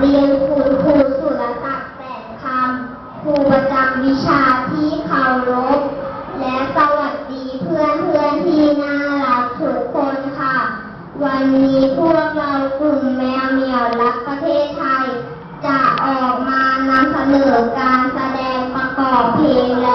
เรียนคุณครูสุรศักดิ์แสงคำครูประจำวิชาที่เคารพและสวัสดีเพื่อนเพื่อนที่น่ารักทุกคนค่ะ วันนี้พวกเรากลุ่มแมวเหมียวรักประเทศไทย จะออกมานำเสนอการแสดงประกอบเพลงแล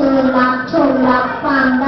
คือรับชมรับฟังได้